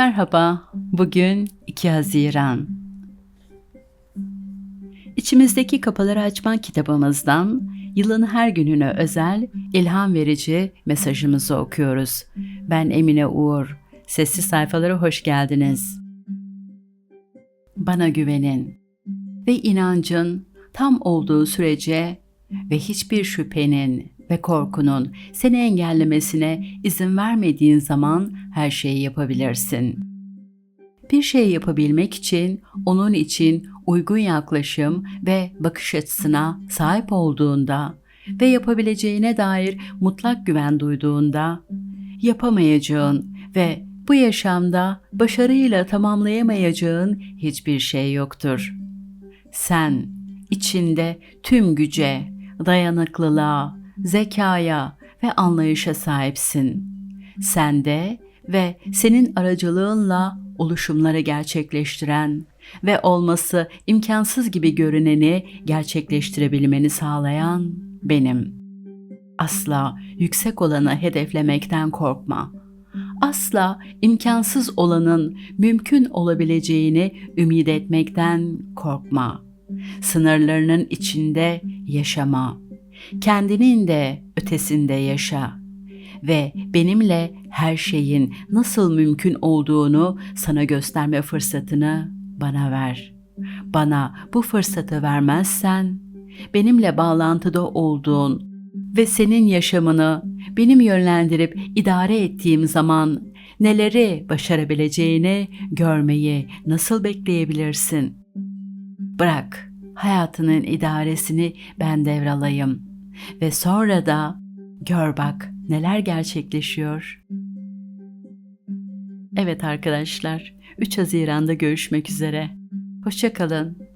Merhaba, bugün 2 Haziran. İçimizdeki Kapıları Açma kitabımızdan yılın her gününe özel ilham verici mesajımızı okuyoruz. Ben Emine Uğur. Sessiz sayfalara hoş geldiniz. Bana güvenin ve inancın tam olduğu sürece ve hiçbir şüphenin ve korkunun seni engellemesine izin vermediğin zaman her şeyi yapabilirsin. Bir şey yapabilmek için onun için uygun yaklaşım ve bakış açısına sahip olduğunda ve yapabileceğine dair mutlak güven duyduğunda yapamayacağın ve bu yaşamda başarıyla tamamlayamayacağın hiçbir şey yoktur. Sen içinde tüm güce, dayanıklılığa, zekaya ve anlayışa sahipsin. Sende ve senin aracılığınla oluşumları gerçekleştiren ve olması imkansız gibi görüneni gerçekleştirebilmeni sağlayan benim. Asla yüksek olanı hedeflemekten korkma. Asla imkansız olanın mümkün olabileceğini ümit etmekten korkma. Sınırlarının içinde yaşama. Kendinin de ötesinde yaşa ve benimle her şeyin nasıl mümkün olduğunu sana gösterme fırsatını bana ver. Bana bu fırsatı vermezsen benimle bağlantıda olduğun ve senin yaşamını benim yönlendirip idare ettiğim zaman neleri başarabileceğini görmeyi nasıl bekleyebilirsin? Bırak hayatının idaresini ben devralayım ve sonra da gör bak neler gerçekleşiyor. Evet arkadaşlar, 3 Haziran'da görüşmek üzere. Hoşçakalın.